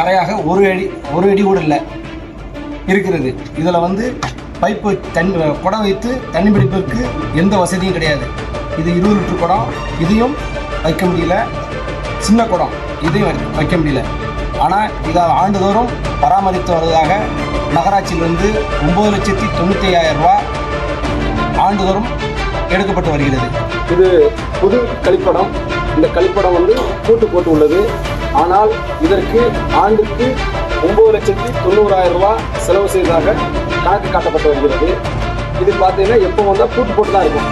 தரையாக ஒரு அடி ஒரு அடி கூட இல்லை. இருக்கிறது. இதில் வந்து பைப்பு தண்ணி குடம் வைத்து தண்ணி பிடிப்பதற்கு எந்த வசதியும் கிடையாது. இது இருபது லிட்டர் குடம். இதையும் வைக்க முடியல. சின்ன குடம். இதையும் வைக்க- வைக்க முடியல. ஆனால் இதை ஆண்டுதோறும் பராமரித்து வருவதாக நகராட்சியில் வந்து ஒம்பது லட்சத்தி தொண்ணூற்றி ஐயாயிரம் ரூபா ஆண்டுதோறும் எடுக்கப்பட்டு வருகிறது. இது புது கழிப்படம். இந்த கழிப்படம் வந்து கூட்டு போட்டு உள்ளது. ஆனால் இதற்கு ஆண்டுக்கு ஒம்பது லட்சத்தி தொண்ணூறாயிரம் ரூபாய் செலவு செய்ததாக கணக்கு காட்டப்பட்டு வருகிறது. இது பார்த்தீங்கன்னா எப்போ வந்தால் கூட்டு போட்டு தான் இருக்கும்.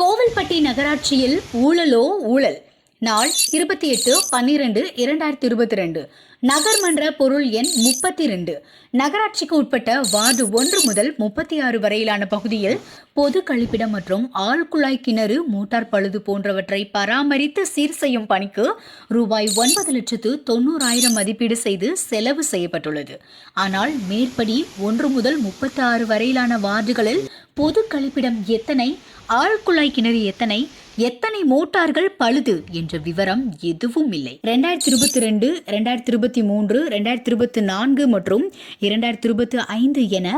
கோவில்பட்டி நகராட்சியில் ஊழலோ ஊழல். நாள் இருபத்தி எட்டு பன்னிரெண்டு இரண்டாயிரத்தி இருபத்தி ரெண்டு நகர்மன்ற பொருள் எண் முப்பத்தி ரெண்டு நகராட்சிக்கு உட்பட்ட வார்டு ஒன்று முதல் முப்பத்தி ஆறு வரையிலான பகுதியில் பொது கழிப்பிடம் மற்றும் ஆழ்குழாய் கிணறு மோட்டார் பழுது போன்றவற்றை பராமரித்து சீர் செய்யும் பணிக்கு ரூபாய் ஒன்பது லட்சத்து தொண்ணூறாயிரம் மதிப்பீடு செய்து செலவு செய்யப்பட்டுள்ளது. ஆனால் மேற்படி ஒன்று முதல் முப்பத்தி ஆறு வரையிலான வார்டுகளில் பொது கழிப்பிடம் எத்தனை ஆழ்குழாய் கிணறு எத்தனை எத்தனை மோட்டார்கள் பழுது என்ற விவரம் எதுவும் இல்லை ரெண்டாயிரத்தி இருபத்தி ரெண்டு ரெண்டாயிரத்தி இருபத்தி மூன்று ரெண்டாயிரத்தி இருபத்தி நான்கு மற்றும் இரண்டாயிரத்தி இருபத்தி ஐந்து என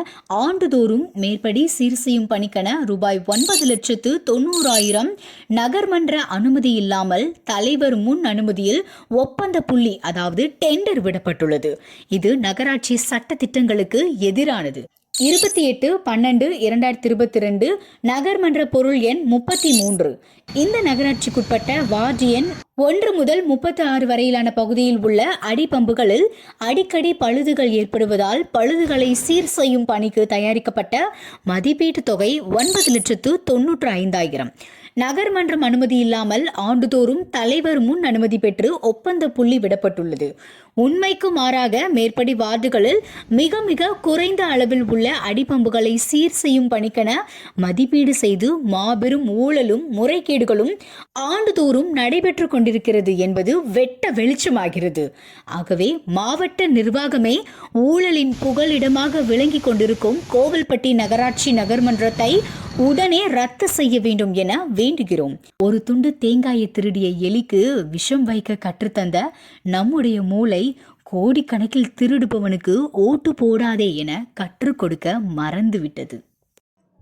ஆண்டுதோறும் மேற்படி சீர் செய்யும் பணிக்கென ரூபாய் ஒன்பது லட்சத்து தொண்ணூறாயிரம் நகர்மன்ற அனுமதி இல்லாமல் தலைவர் முன் அனுமதியில் ஒப்பந்த புள்ளி அதாவது டெண்டர் விடப்பட்டுள்ளது. இது நகராட்சி சட்ட திட்டங்களுக்கு எதிரானது. இருபத்தி எட்டு பன்னெண்டு இரண்டாயிரத்தி இருபத்தி ரெண்டு நகர்மன்ற பொருள் எண் முப்பத்தி மூன்று. இந்த நகராட்சிக்குட்பட்ட வார்டு எண் ஒன்று முதல் முப்பத்தி ஆறு வரையிலான பகுதியில் உள்ள அடிப்பம்புகளில் அடிக்கடி பழுதுகள் ஏற்படுவதால் பழுதுகளை சீர் செய்யும் பணிக்கு தயாரிக்கப்பட்ட மதிப்பீட்டு தொகை ஒன்பது லட்சத்து தொன்னூற்று ஐந்தாயிரம். நகர்மன்றம் அனுமதி இல்லாமல் ஆண்டுதோறும் தலைவர் முன் அனுமதி பெற்று ஒப்பந்த புள்ளி விடப்பட்டுள்ளது. உண்மைக்கு மாறாக மேற்படி வார்டுகளில் மிக மிக குறைந்த அளவில் உள்ள அடிப்பம்புகளை சீர் செய்யும் பணிக்கென மதிப்பீடு செய்து மாபெரும் ஊழலும் முறைகேடுகளும் ஆண்டுதோறும் நடைபெற்று கொண்டிருக்கிறது என்பது வெட்ட வெளிச்சமாகிறது. ஆகவே மாவட்ட நிர்வாகமே ஊழலின் புகலிடமாக விளங்கி கொண்டிருக்கும் கோவில்பட்டி நகராட்சி நகர்மன்றத்தை உடனே ரத்து செய்ய வேண்டும் என வேண்டுகிறோம். ஒரு துண்டு தேங்காயை திருடிய எலிக்கு விஷம் வைக்க கற்றுத்தந்த நம்முடைய மூளை கோடிக்கணக்கில் திருடுபவனுக்கு ஓட்டு போடாதே என கற்றுக் கொடுக்க மறந்துவிட்டது.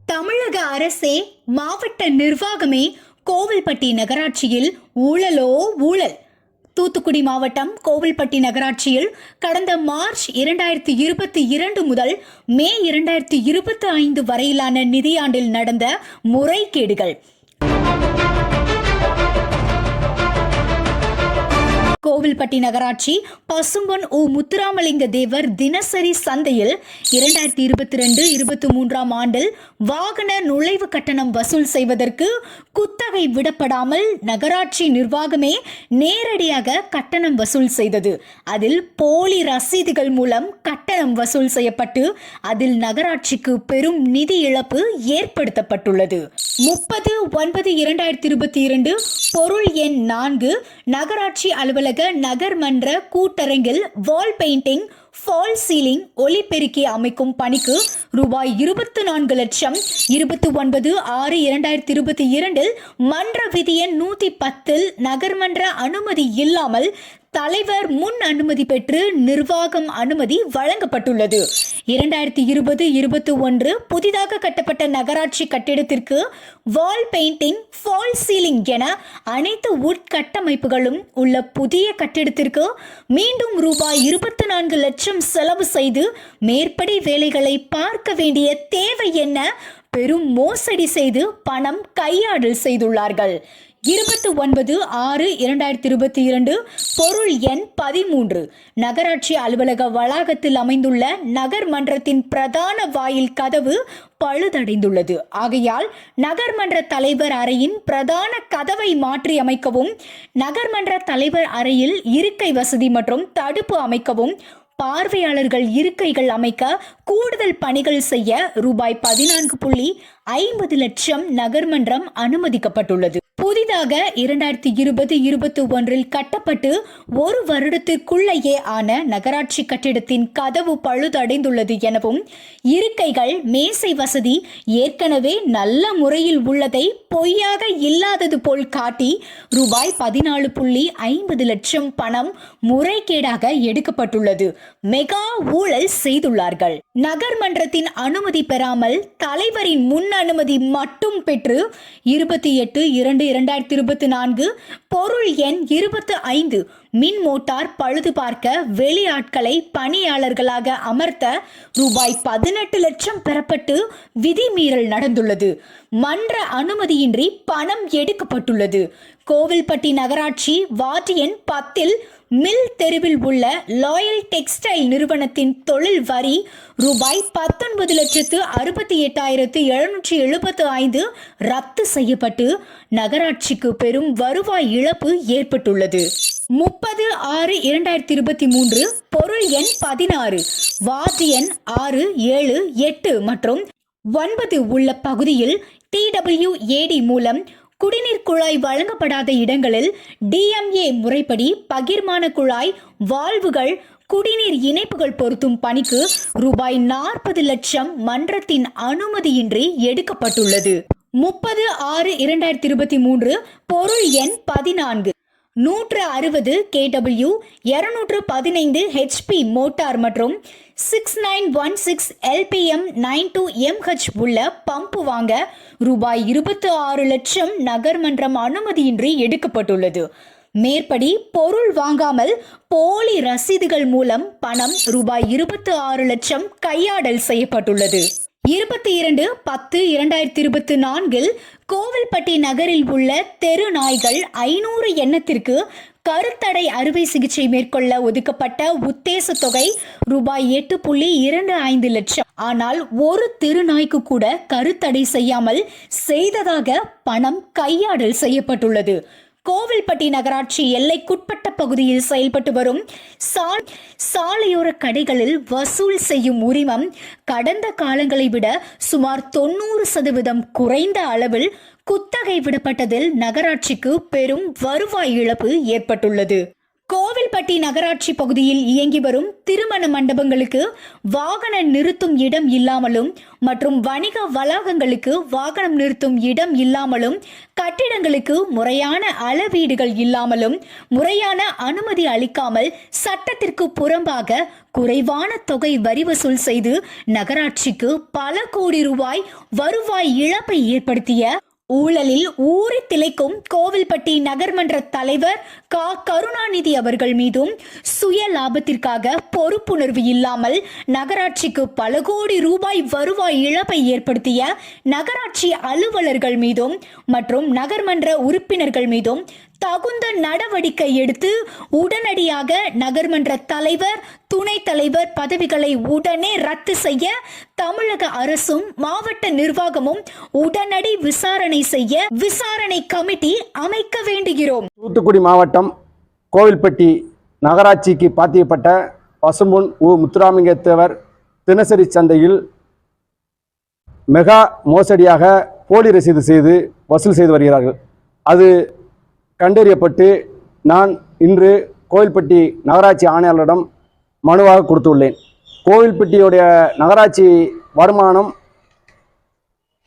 தமிழக அரசே மாவட்ட நிர்வாகமே கோவில்பட்டி நகராட்சியில் ஊழலோ ஊழல். தூத்துக்குடி மாவட்டம் கோவில்பட்டி நகராட்சியில் கடந்த மார்ச் இரண்டாயிரத்தி இருபத்தி இரண்டு முதல் மே இரண்டாயிரத்தி இருபத்தி ஐந்து வரையிலான நிதியாண்டில் நடந்த முறைகேடுகள். கோவில்பட்டி நகராட்சி பசும்பொன் ஓ முத்துராமலிங்க தேவர் தினசரி சந்தையில் இரண்டாயிரத்தி இருபத்தி ரெண்டு இருபத்தி மூன்றாம் ஆண்டில் வாகன நுழைவு கட்டணம் வசூல் செய்வதற்கு குத்தகை விடப்படாமல் நகராட்சி நிர்வாகமே நேரடியாக கட்டணம் வசூல் செய்தது. அதில் போலி ரசீதுகள் மூலம் கட்டணம் வசூல் செய்யப்பட்டு அதில் நகராட்சிக்கு பெரும் நிதி இழப்பு ஏற்படுத்தப்பட்டுள்ளது. முப்பது ஒன்பது இரண்டாயிரத்தி இருபத்தி இரண்டு பொருள் எண் நான்கு நகராட்சி அலுவலக நகர்மன்ற கூட்டரங்கில் வால் பெயிண்டிங் ஃபால் சீலிங் ஒலிபெருக்கி அமைக்கும் பணிக்கு ரூபாய் இருபத்தி நான்கு லட்சம் இருபத்தி ஒன்பது ஆறு இரண்டாயிரத்தி இருபத்தி இரண்டில் மன்ற விதி எண் நூற்றி பத்தில் நகர்மன்ற அனுமதி இல்லாமல் தலைவர் முன் அனுமதி பெற்று நிர்வாகம் அனுமதி வழங்கப்பட்டுள்ளது. இரண்டாயிரத்தி இருபது இருபத்தி ஒன்று புதிதாக கட்டப்பட்ட நகராட்சி கட்டிடத்திற்கு வால் பெயிண்டிங் ஃபால் சீலிங் என அனைத்து உட்கட்டமைப்புகளும் உள்ள புதிய கட்டிடத்திற்கு மீண்டும் ரூபாய் இருபத்தி நான்கு லட்சம் செலவு செய்து மேற்படி வேலைகளை பார்க்க வேண்டிய தேவை என்ன? பெரும் மோசடி செய்து பணம் கையாடல் செய்துள்ளார்கள். இருபத்தி ஒன்பது ஆறு இரண்டாயிரத்தி இருபத்தி இரண்டு பொருள் எண் பதிமூன்று. நகராட்சி அலுவலக வளாகத்தில் அமைந்துள்ள நகர்மன்றத்தின் பிரதான வாயில் கதவு பழுதடைந்துள்ளது. ஆகையால் நகர்மன்ற தலைவர் அறையின் பிரதான கதவை மாற்றி அமைக்கவும் நகர்மன்ற தலைவர் அறையில் இருக்கை வசதி மற்றும் தடுப்பு அமைக்கவும் பார்வையாளர்கள் இருக்கைகள் அமைக்க கூடுதல் பணிகள் செய்ய ரூபாய் பதினான்கு புள்ளி ஐம்பது லட்சம் நகர்மன்றம் அனுமதிக்கப்பட்டுள்ளது. புதிதாக இரண்டாயிரத்தி இருபது இருபத்தி ஒன்றில் கட்டப்பட்டு ஒரு வருடத்திற்குள்ளேயே ஆன நகராட்சி கட்டிடத்தின் கதவு பழுதடைந்துள்ளது எனவும் இருக்கைகள் மேசை வசதி ஏற்கனவே நல்ல முறையில் உள்ளதை பொய்யாக இல்லாதது போல் காட்டி ரூபாய் பதினாலு புள்ளி ஐம்பது லட்சம் பணம் முறைகேடாக எடுக்கப்பட்டுள்ளது. மெகா ஊழல் செய்துள்ளார்கள். நகர்மன்றத்தின் அனுமதி பெறாமல் தலைவரின் முன் அனுமதி மட்டும் பெற்று இருபத்தி எட்டு இரண்டு இரண்டாயிரத்தி இருபத்தி நான்கு பொருள் எண் இருபத்து ஐந்து மின் மோட்டார் பழுது பார்க்க வெளியாட்களை பணியாளர்களாக அமர்த்த ரூபாய் பதினெட்டு லட்சம் பெறப்பட்டு விதிமீறல் நடந்துள்ளது. மன்ற அனுமதியின்றி பணம் எடுக்கப்பட்டுள்ளது. கோவில்பட்டி நகராட்சி வார்டு எண் பத்தில் மில் தெருவில் உள்ள லாயல் டெக்ஸ்டைல் நிறுவனத்தின் தொழில் வரி ரூபாய் பத்தொன்பது லட்சத்து அறுபத்தி எட்டாயிரத்து எழுநூற்றி எழுபத்து ஐந்து ரத்து செய்யப்பட்டு நகராட்சிக்கு பெரும் வருவாய் இழப்பு ஏற்பட்டுள்ளது. முப்பது ஆறு இரண்டாயிரத்தி இருபத்தி மூன்று பொருள் எண் பதினாறு வார்டு எண் ஆறு ஏழு எட்டு மற்றும் ஒன்பது உள்ள பகுதியில் டிடபிள்யூஏடி மூலம் குடிநீர் குழாய் வழங்கப்படாத இடங்களில் டிஎம்ஏ முறைப்படி பகிர்மான குழாய் வால்வுகள் குடிநீர் இணைப்புகள் பொருத்தும் பணிக்கு ரூபாய் நாற்பது லட்சம் மன்றத்தின் அனுமதியின்றி எடுக்கப்பட்டுள்ளது. முப்பது ஆறு இரண்டாயிரத்தி இருபத்தி மூன்று பொருள் எண் பதினான்கு நூற்று அறுபது கேடபிள்யூ இரநூற்று பதினைந்து ஹெச்பி மோட்டார் மற்றும் six nine one six LPM nine two MH உள்ள பம்பு வாங்க ரூபாய் இருபத்து ஆறு லட்சம் நகர்மன்றம் அனுமதியின்றி எடுக்கப்பட்டுள்ளது. மேற்படி பொருள் வாங்காமல் போலி ரசீதுகள் மூலம் பணம் ரூபாய் இருபத்து ஆறு லட்சம் கையாடல் செய்யப்பட்டுள்ளது. இருபத்தி இரண்டு பத்து இரண்டாயிரத்தி இருபத்தி நான்கில் கோவில்பட்டி நகரில் உள்ள தெரு நாய்கள் ஐநூறு எண்ணத்திற்கு கருத்தடை அறுவை சிகிச்சை மேற்கொள்ள ஒதுக்கப்பட்ட உத்தேச தொகை ரூபாய் எட்டு புள்ளி இரண்டு ஐந்து லட்சம். ஆனால் ஒரு திருநாய்க்கு கூட கருத்தடை செய்யாமல் செய்ததாக பணம் கையாடல் செய்யப்பட்டுள்ளது. கோவில்பட்டி நகராட்சி எல்லைக்குட்பட்ட பகுதியில் செயல்பட்டு வரும் சால் சாலையோர கடைகளில் வசூல் செய்யும் உரிமம் கடந்த காலங்களை விட சுமார் தொண்ணூறு சதவீதம் குறைந்த அளவில் குத்தகை விடப்பட்டதில் நகராட்சிக்கு பெரும் வருவாய் இழப்பு ஏற்பட்டுள்ளது. கோவில்பட்டி நகராட்சி பகுதியில் இயங்கி வரும் திருமண மண்டபங்களுக்கு வாகன நிறுத்தும் இடம் இல்லாமலும் மற்றும் வணிக வளாகங்களுக்கு வாகனம் நிறுத்தும் இடம் இல்லாமலும் கட்டிடங்களுக்கு முறையான அளவீடுகள் இல்லாமலும் முறையான அனுமதி அளிக்காமல் சட்டத்திற்கு புறம்பாக குறைவான தொகை வரி வசூல் செய்து நகராட்சிக்கு பல கோடி ரூபாய் வருவாய் இழப்பை ஏற்படுத்திய ஊழலில் ஊறி திளைக்கும் கோவில்பட்டி நகர்மன்ற தலைவர் கா. கருணாநிதி அவர்கள் மீதும் சுய லாபத்திற்காக பொறுப்புணர்வு இல்லாமல் நகராட்சிக்கு பல கோடி ரூபாய் வருவாய் இழப்பை ஏற்படுத்திய நகராட்சி அலுவலர்கள் மீதும் மற்றும் நகர்மன்ற உறுப்பினர்கள் மீதும் தகுந்த நடவடிக்கை எடுத்து உடனடியாக நகர்மன்ற தலைவர் துணைத் தலைவர் பதவிகளை உடனே ரத்து செய்ய தமிழக அரசும் மாவட்ட நிர்வாகமும் உடனடி விசாரணை செய்ய விசாரணை கமிட்டி அமைக்க வேண்டுகிறோம். தூத்துக்குடி மாவட்டம் கோவில்பட்டி நகராட்சிக்கு பாத்தியப்பட்ட பசும்பொன் உ. முத்துராமலிங்கத்தேவர் தினசரி சந்தையில் மெகா மோசடியாக போலி ரசீது செய்து வசூல் செய்து வருகிறார்கள். அது கண்டறியப்பட்டு நான் இன்று கோயில்பட்டி நகராட்சி ஆணையாளரிடம் மனுவாக கொடுத்துள்ளேன். கோவில்பட்டியுடைய நகராட்சி வருமானம்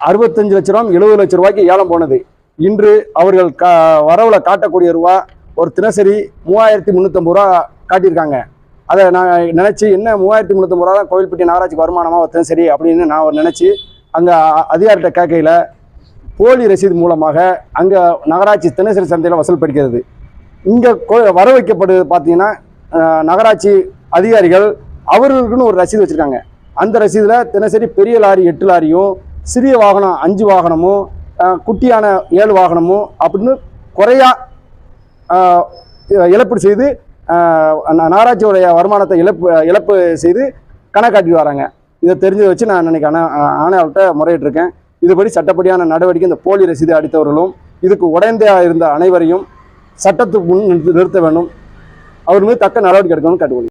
அறுபத்தஞ்சு லட்ச ரூபா எழுபது லட்ச ரூபாய்க்கு ஏலம் போனது. இன்று அவர்கள் கா வரவில் காட்டக்கூடிய ரூபா ஒரு தினசரி மூவாயிரத்தி முந்நூற்றம்பது ரூபா காட்டியிருக்காங்க. அதை நான் நினச்சி என்ன மூவாயிரத்தி முந்நூற்றம்பது ரூபா தான் கோவில்பட்டி நகராட்சிக்கு வருமானமாக ஒரு தினசரி அப்படின்னு நான் ஒரு நினச்சி அங்கே அதிகாரிகிட்ட கேட்கையில் போலி ரசீது மூலமாக அங்கே நகராட்சி தினசரி சந்தையில் வசூல் படிக்கிறது இங்கே வர வைக்கப்படுது பார்த்தீங்கன்னா நகராட்சி அதிகாரிகள் அவர்களுக்குன்னு ஒரு ரசீது வச்சுருக்காங்க. அந்த ரசீதில் தினசரி பெரிய லாரி எட்டு லாரியும் சிறிய வாகனம் அஞ்சு வாகனமும் குட்டியான ஏழு வாகனமும் அப்படின்னு குறையா இழப்பு இழப்பீடு செய்து நகராட்சியோடைய வருமானத்தை இழப்பு இழப்பு செய்து கணக்காட்டி வராங்க. இதை தெரிஞ்சதை வச்சு நான் இன்றைக்கி ஆணை ஆணையாளர்கிட்ட முறையிட்டிருக்கேன். இதுபடி சட்டப்படியான நடவடிக்கை இந்த போலி ரசீது அடித்தவர்களும் இதுக்கு உடந்தையாக இருந்த அனைவரையும் சட்டத்துக்கு முன் நிறுத்த- நிறுத்த வேண்டும். அவர் மீது தக்க நடவடிக்கை எடுக்கணும்னு கேட்டுக்கொள்கிறேன்.